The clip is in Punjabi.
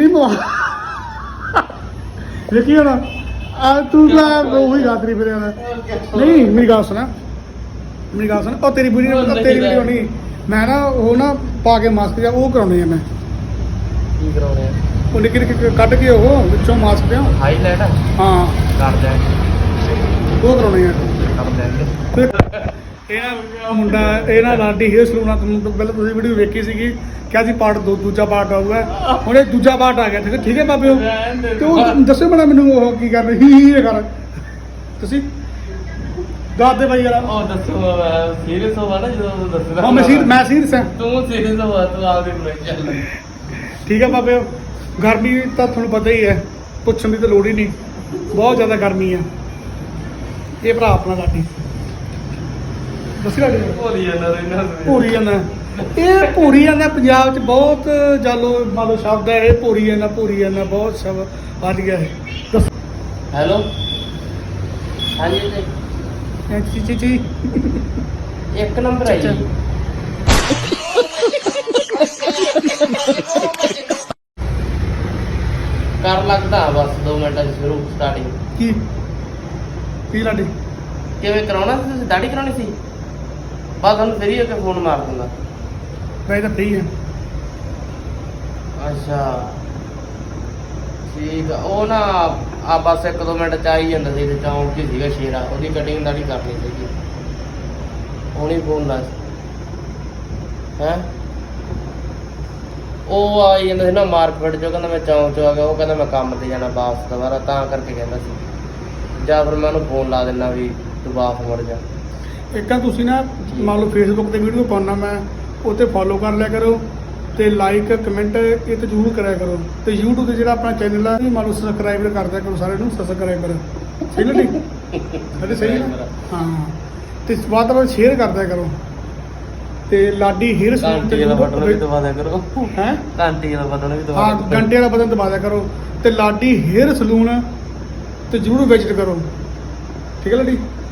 ਨਹੀਂ ਪਵਾ ਵੇਖੀ ਹੁਣ। ਆ ਤੂੰ ਤਾਂ ਉਹੀ ਗਾਤਰੀ ਫਿਰਿਆ ਦਾ ਨਹੀਂ ਮੇਰੀ ਗੱਲ ਸੁਣਾ। ਮੇਰੀ ਗੱਲ ਸੁਣ। ਉਹ ਤੇਰੀ ਬੁਰੀ ਨੇ ਤੇਰੀ ਵੀਡੀਓ ਨਹੀਂ ਮੈਂ ਨਾ ਉਹ ਨਾ ਪਾ ਕੇ ਮਾਸਕ ਜਾਂ ਉਹ ਕਰਾਉਣੇ ਆ ਮੈਂ। ਕੀ ਕਰਾਉਣੇ ਆ? ਉਹ ਨਿੱਕੇ ਨਿੱਕੇ ਕੱਢ ਕੇ ਉਹ ਵਿੱਚੋਂ ਮਾਸਕ ਪਿਆ ਹਾਈਲਾਈਟ ਹਾਂ। ਕਰ ਦੇ ਉਹ ਕਰਾਉਣੇ ਆ। ਕਰ ਦੇ ਇਹ ਨਾ ਮੁੰਡਾ ਇਹ ਨਾ ਲਾਡੀ ਹੇਅਰ ਸਲੂਨ ਆ ਤੁਹਾਨੂੰ ਪਹਿਲਾਂ ਤੁਸੀਂ ਵੀਡੀਓ ਵੇਖੀ ਸੀਗੀ ਕਿਹਾ ਸੀ ਪਾਰਟ ਦੋ ਦੂਜਾ ਪਾਰਟ ਆਊਗਾ। ਹੁਣ ਇਹ ਦੂਜਾ ਪਾਰਟ ਆ ਗਿਆ ਠੀਕ ਹੈ ਠੀਕ ਹੈ? ਬਾਬਿਓ ਤੇ ਉਹ ਦੱਸੋ ਬਣਾ ਮੈਨੂੰ ਉਹ ਕੀ ਕਰ ਰਹੀ ਹੀ ਹੀ ਕਰ। ਤੁਸੀਂ? ਦੱਸ ਦੇ ਬਾਈ ਯਾਰ ਉਹ ਦੱਸੋ ਸੀਰੀਅਸ ਹੋਵਾ ਨਾ ਜਦੋਂ ਦੱਸਦਾ ਹਾਂ ਮੈਂ ਸੀਰ ਮੈਂ ਸੀਰੀਅਸ ਹਾਂ। ਤੂੰ ਸੀਰੀਅਸ ਹੋਵਾ ਤੂੰ ਆਪਦੇ ਬੁਲਾਈ ਚੱਲ ਠੀਕ ਹੈ ਬਾਬਿਓ ਗਰਮੀ ਤਾਂ ਤੁਹਾਨੂੰ ਪਤਾ ਹੀ ਹੈ ਪੁੱਛਣ ਦੀ ਤਾਂ ਲੋੜ ਹੀ ਨਹੀਂ। ਬਹੁਤ ਜ਼ਿਆਦਾ ਗਰਮੀ ਆ ਇਹ ਭਰਾ ਆਪਣਾ ਲਾਡੀ। ਦੱਸੀ ਲਾਡੀ ਭੋਲੀ ਜਾਂਦਾ ਰਹਿਣਾ ਭੂਰੀ ਜਾਂਦਾ। ਇਹ ਭੂਰੀ ਜਾਂਦਾ ਪੰਜਾਬ 'ਚ ਬਹੁਤ ਜਾਲੋ ਮੰਨ ਲਓ ਸ਼ਬਦ ਹੈ ਇਹ ਭੂਰੀ ਜਾਂਦਾ ਭੂਰੀ ਜਾਂਦਾ ਬਹੁਤ ਸ਼ਬਦ ਆ ਗਿਆ ਹੈ ਦੱਸ। ਹੈਲੋ? ਹਾਂਜੀ ਜੀ ਚੀ ਚੀ ਚੀ। ਇੱਕ ਨੰਬਰ ਜੀ। ਕਰ ਲੱਗਦਾ ਬਸ 2 ਮਿੰਟਾਂ ਚ ਸ਼ੁਰੂ ਸਟਾਰਟਿੰਗ ਕੀ? ਕੀ ਲਾਡੀ? ਕਿਵੇਂ ਕਰਾਉਣਾ ਸੀ ਤੁਸੀਂ? ਦਾੜੀ ਕਰਾਉਣੀ ਸੀ? ਬਸ ਤੁਹਾਨੂੰ ਫਰੀ ਹੋ ਫੋਨ ਮਾਰ ਦਿੰਦਾ। ਮੈਂ ਤਾਂ ਫ੍ਰੀ ਹਾਂ। ਅੱਛਾ। ਠੀਕ ਆ ਉਹ ਨਾ ਆ ਬਸ ਇੱਕ ਦੋ ਮਿੰਟ ਚ ਆ ਹੀ ਜਾਂਦਾ ਸੀ ਤੇ ਚੌਂਕ ਹੀ ਸੀਗਾ ਸ਼ੇਰਾ ਉਹਦੀ ਕਟਿੰਗ ਦਾੜੀ ਕਰਨੀ ਸੀਗੀ। ਉਹਨੇ ਫੋਨ ਲਾ ਹੈ? ਉਹ ਆ ਜਾਂਦਾ ਸੀ ਨਾ ਮਾਰਕੀਟ ਚੋਂ ਕਹਿੰਦਾ ਮੈਂ ਚੌਂਕ ਚੋਂ ਆ ਗਿਆ ਉਹ ਕਹਿੰਦਾ ਮੈਂ ਕੰਮ ਤੇ ਜਾਣਾ ਵਾਪਸ ਦੁਬਾਰਾ ਤਾਂ ਕਰਕੇ ਕਹਿੰਦਾ ਸੀ। ਜਾਂ ਫਿਰ ਮੈਂ ਉਹਨੂੰ ਫੋਨ ਲਾ ਦਿੰਦਾ ਵੀ ਤੂੰ ਵਾਪਸ ਮੁੜ ਜਾ। ਇੱਕ ਤਾਂ ਤੁਸੀਂ ਨਾ ਮੰਨ ਲਓ ਫੇਸਬੁੱਕ ਤੇ ਵੀਡੀਓ ਪਾਉਣਾ ਮੈਂ ਉੱਤੇ ਫੋਲੋ ਕਰ ਲਿਆ ਕਰੋ ਤੇ ਲਾਈਕ ਕਮੈਂਟ ਇਹ ਤੇ ਜ਼ਰੂਰ ਕਰਿਆ ਕਰੋ ਤੇ YouTube ਤੇ ਜਿਹੜਾ ਆਪਣਾ ਚੈਨਲ ਆ ਇਹ ਮੰਨ ਲਓ ਸਬਸਕ੍ਰਾਈਬ ਕਰ ਦਿਆ ਕਰੋ ਸਾਰਿਆਂ ਨੂੰ ਸਬਸਕ੍ਰਾਈਬ ਸਹੀ ਨਾ ਨਹੀਂ ਸਾਡੇ ਸਹੀ ਹੈ ਨਾ? ਹਾਂ। ਤੇ ਤੋਂ ਵੱਧ ਸ਼ੇਅਰ ਕਰ ਦਿਆ ਕਰੋ। ਤੇ ਲਾਡੀ ਹੇਅਰ ਸਲੂਨ ਘੰਟੀ ਵਾਲਾ ਬਟਨ ਵੀ ਦਬਾ ਦਿਆ ਕਰੋ। ਹੈ? ਘੰਟੀ ਵਾਲਾ ਬਟਨ ਵੀ ਦਬਾ ਹਾਂ ਦਿਆ ਕਰੋ। ਘੰਟੇ ਵਾਲਾ ਬਟਨ ਦਬਾ ਦਿਆ ਕਰੋ। ਤੇ ਲਾਡੀ ਹੇਅਰ ਸਲੂਨ ਤੇ ਜਰੂਰ ਵਿਜ਼ਿਟ ਕਰੋ। ਠੀਕ ਹੈ ਲਾਡੀ?